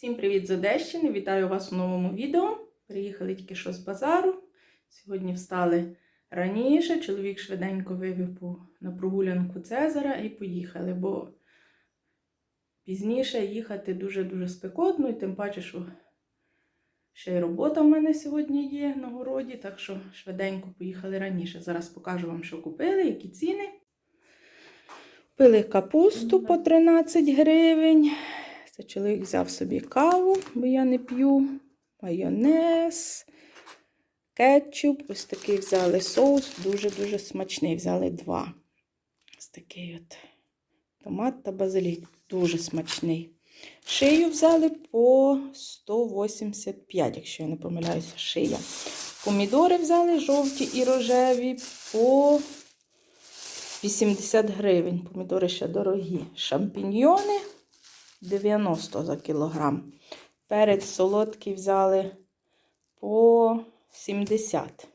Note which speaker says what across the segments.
Speaker 1: Всім привіт з Одещини! Вітаю вас у новому відео. Приїхали тільки що з базару. Сьогодні встали раніше. Чоловік швиденько вивів на прогулянку Цезара і поїхали, бо пізніше їхати дуже-дуже спекотно, і тим паче, що ще й робота в мене сьогодні є на городі, так що швиденько поїхали раніше. Зараз покажу вам, що купили, які ціни. Купили капусту по 13 гривень. Це чоловік взяв собі каву, бо я не п'ю, майонез, кетчуп. Ось такий взяли соус, дуже-дуже смачний. Взяли два. Ось такий от томат та базилік. Дуже смачний. Шию взяли по 185, якщо я не помиляюся, шия. Помідори взяли жовті і рожеві по 80 гривень. Помідори ще дорогі. Шампіньйони 90 за кілограм. Перець солодкий взяли по 70.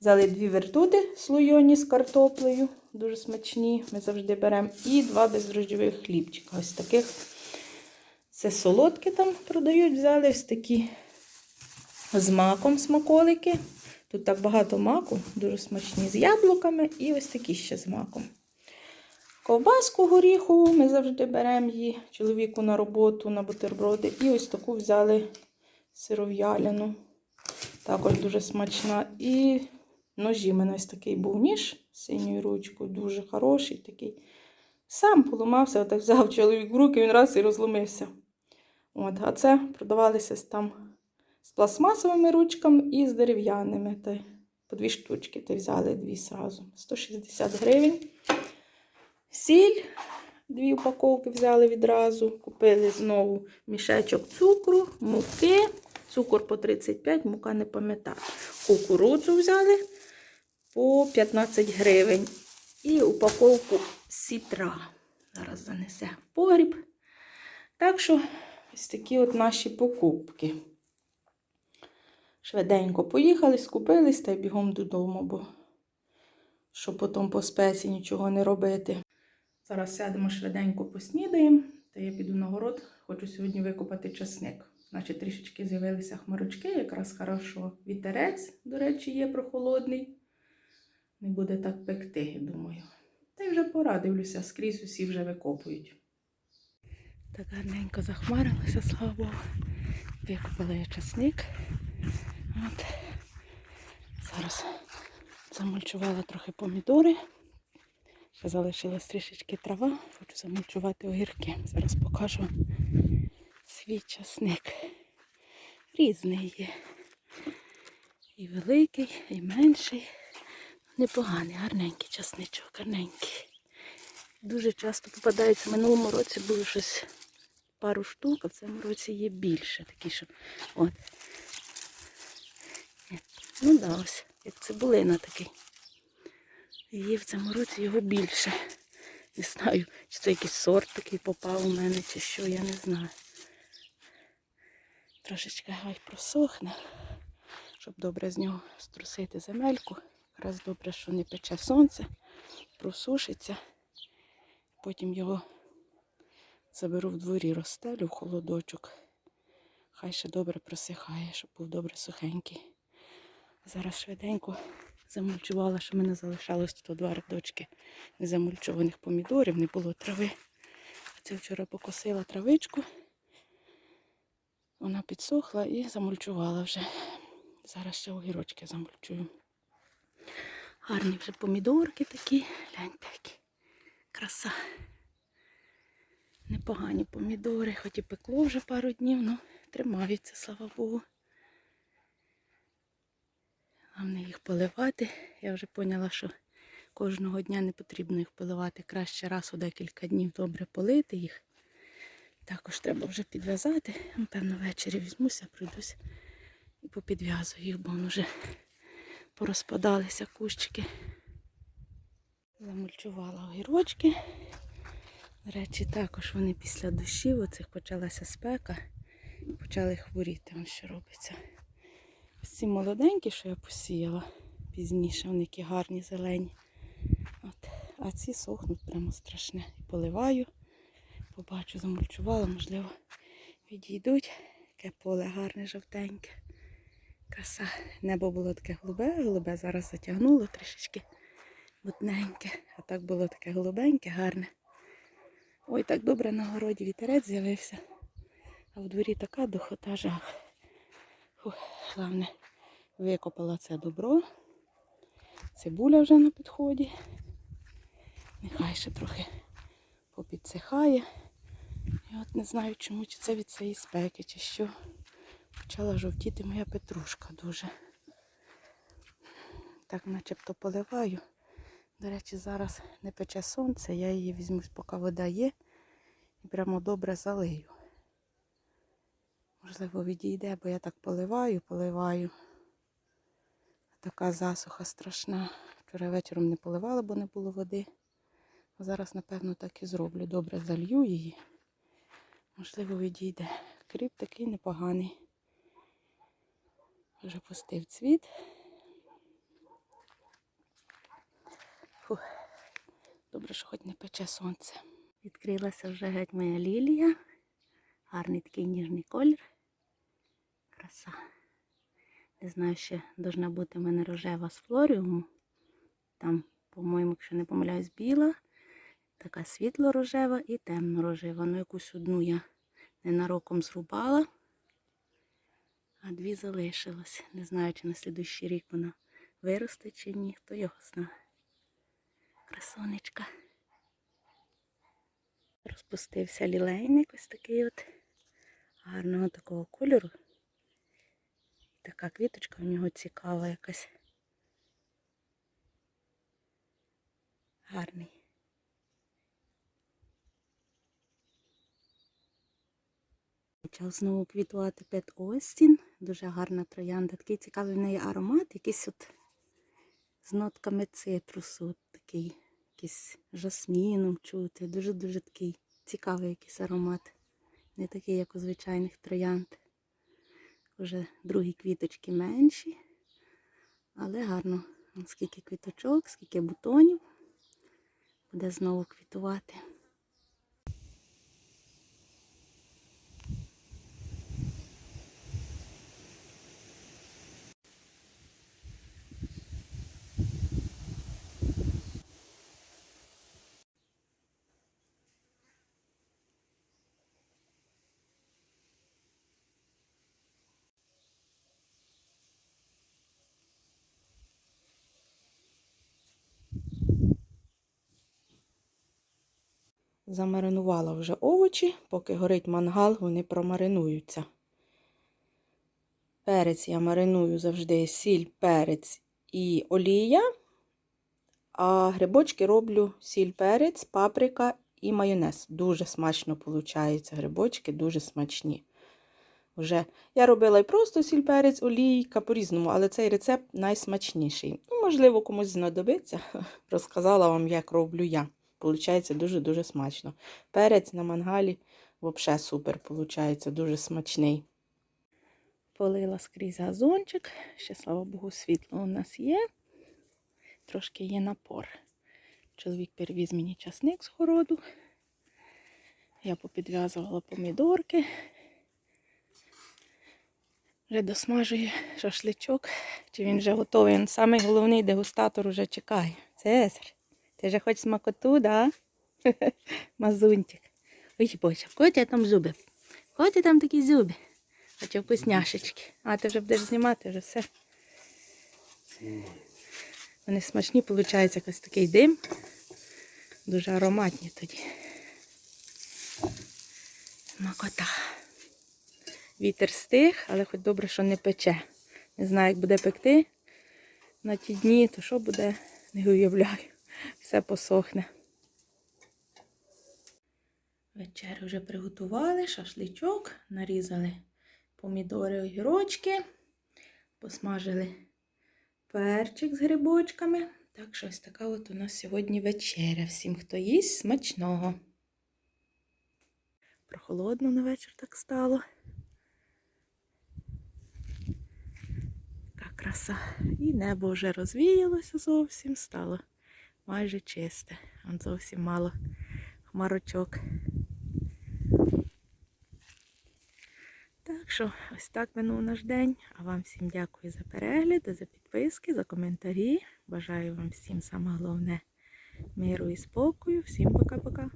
Speaker 1: Взяли дві вертути слойоні з картоплею, дуже смачні, ми завжди беремо. І два бездрожджових хлібчика. Ось таких. Це солодкі там продають, взяли ось такі з маком смаколики. Тут так багато маку, дуже смачні з яблуками, і ось такі ще з маком. Ковбаску горіхову ми завжди беремо її чоловіку на роботу, на бутерброди. І ось таку взяли сиров'яляну. Також дуже смачна. І ножі. У мене ось такий був ніж з синьою ручкою, дуже хороший такий. Сам поламався, отак взяв чоловік в руки, він раз і розломився. От, а це продавалися там з пластмасовими ручками і з дерев'яними. По дві штучки та взяли дві сразу. 160 гривень. Сіль, дві упаковки взяли відразу. Купили знову мішечок цукру, муки. Цукор по 35, мука не пам'ятаю. Кукурудзу взяли по 15 гривень. І упаковку сітра. Зараз занесе в погріб. Так що ось такі от наші покупки. Швиденько поїхали, скупились та й бігом додому, бо щоб потім по спеці нічого не робити. Зараз сядемо швиденько поснідаємо, та я піду на город. Хочу сьогодні викопати часник. Значить, трішечки з'явилися хмарочки, якраз хорошо. Вітерець, до речі, є прохолодний. Не буде так пекти, думаю. Та й вже пора, дивлюся, скрізь усі вже викопують. Так гарненько захмарилося, слава Богу. Викопала я часник. От. Зараз замульчувала трохи помідори. Ще залишилась трішечки трава. Хочу замульчувати огірки. Зараз покажу свій часник. Різний є. І великий, і менший. Непоганий, гарненький часничок, гарненький. Дуже часто попадається. В минулому році було щось пару штук, а в цьому році є більше. Такі, що от. Ну да, ось, як цибулина такий. Є в цьому році його більше. Не знаю, чи це якийсь сорт такий попав у мене, чи що, я не знаю. Трошечки гай просохне, щоб добре з нього струсити земельку. Якраз добре, що не пече сонце, просушиться. Потім його заберу в дворі, розстелю в холодочок. Хай ще добре просихає, щоб був добре сухенький. Зараз швиденько замульчувала, що в мене залишалось тут два рядочки незамульчованих помідорів, не було трави. Це вчора покосила травичку. Вона підсохла і замульчувала вже. Зараз ще огірочки замульчую. Гарні вже помідорки такі. Гляньте які. Краса. Непогані помідори, хоч і пекло вже пару днів, але тримаються, слава Богу. Головне їх поливати. Я вже поняла, що кожного дня не потрібно їх поливати. Краще раз у декілька днів добре полити їх. Також треба вже підв'язати. Напевно, ввечері візьмуся, пройдусь і попідв'язую їх, бо вони вже порозпадалися кущики. Замульчувала огірочки. До речі, також вони після дощів, оцих почалася спека, почали хворіти. Що робиться. Ось ці молоденькі, що я посіяла пізніше, вони які гарні, зелені. От. А ці сохнуть прямо страшне. Поливаю, побачу, замульчувала, можливо, Відійдуть. Яке поле гарне, жовтеньке. Краса. Небо було таке голубе, голубе зараз затягнуло трішечки мутненьке. А так було таке голубеньке, гарне. Ой, так добре на городі вітерець з'явився. А в дворі така духота жах. Фух, Головне, викопала це добро. Цибуля вже на підході. Нехай ще трохи попідсихає. І от не знаю, чому чи це від цієї спеки, чи що. Почала жовтіти моя петрушка дуже. Так начебто поливаю. До речі, зараз не пече сонце, я її візьму, поки вода є, і прямо добре залию. Можливо, відійде, бо я так поливаю, поливаю. Така засуха страшна. Вчора вечором не поливала, бо не було води. Зараз, напевно, так і зроблю. Добре залью її. Можливо, відійде. Кріп такий непоганий. Вже пустив цвіт. Фух. Добре, що хоч не пече сонце. Відкрилася вже геть моя лілія. Гарний такий ніжний колір. Краса. Не знаю, ще должна бути в мене рожева з флоріуму. Там, по-моєму, якщо не помиляюсь, біла, така світло-рожева і темно-рожева. Ну, якусь одну я ненароком зрубала, а дві залишилось. Не знаю, чи на слідущий рік вона виросте чи ні, хто його знає. Красонечка. Розпустився лілейник ось такий от гарного такого кольору. Така квіточка в нього цікава якась. Гарний. Почав знову квітувати Пет Остін. Дуже гарна троянда. Такий цікавий в неї аромат, якийсь от з нотками цитрусу. От такий, якийсь жасміном чути. Дуже-дуже такий цікавий якийсь аромат. Не такий, як у звичайних троянд. Вже другі квіточки менші, але гарно. Скільки квіточок, скільки бутонів. Буде знову квітувати. Замаринувала вже овочі, поки горить мангал, вони промаринуються. Перець я мариную завжди сіль, перець і олія. А грибочки роблю сіль, перець, паприка і майонез. Дуже смачно виходить. Грибочки дуже смачні. Вже я робила і просто сіль, перець, олійка по-різному, але цей рецепт найсмачніший. Ну, можливо, комусь знадобиться. Розказала вам, як роблю я. Получається дуже-дуже смачно. Перець на мангалі взагалі супер, получається, дуже смачний. Полила скрізь газончик. Ще, слава Богу, світло у нас є. Трошки є напор. Чоловік перевіз мені часник з городу. Я попідв'язувала помідорки. Вже досмажує шашличок. Чи він вже готовий? Він самий дегустатор вже чекає. Цезар. Ти вже хочеш смакоту, да? Мазунтик. Ой, боже, в тебе там зуби? В кого там такі зуби? Хоче вкусняшечки. А, ти вже будеш знімати вже все. Вони смачні, виходить, якийсь такий дим. Дуже ароматні тоді. Смакота. Вітер стих, але хоч добре, що не пече. Не знаю, як буде пекти на ті дні, то що буде, не уявляю. Все посохне. Вечерю вже приготували, шашличок, нарізали помідори, огірочки, посмажили перчик з грибочками. Так що ось така от у нас сьогодні вечеря. Всім, хто їсть, смачного. Прохолодно на вечір так стало. Яка краса. І небо вже розвіялося зовсім, стало майже чисте. Вон зовсім мало хмарочок. Так що ось так минув наш день. А вам всім дякую за перегляд, за підписки, за коментарі. Бажаю вам всім саме головне миру і спокою. Всім пока-пока.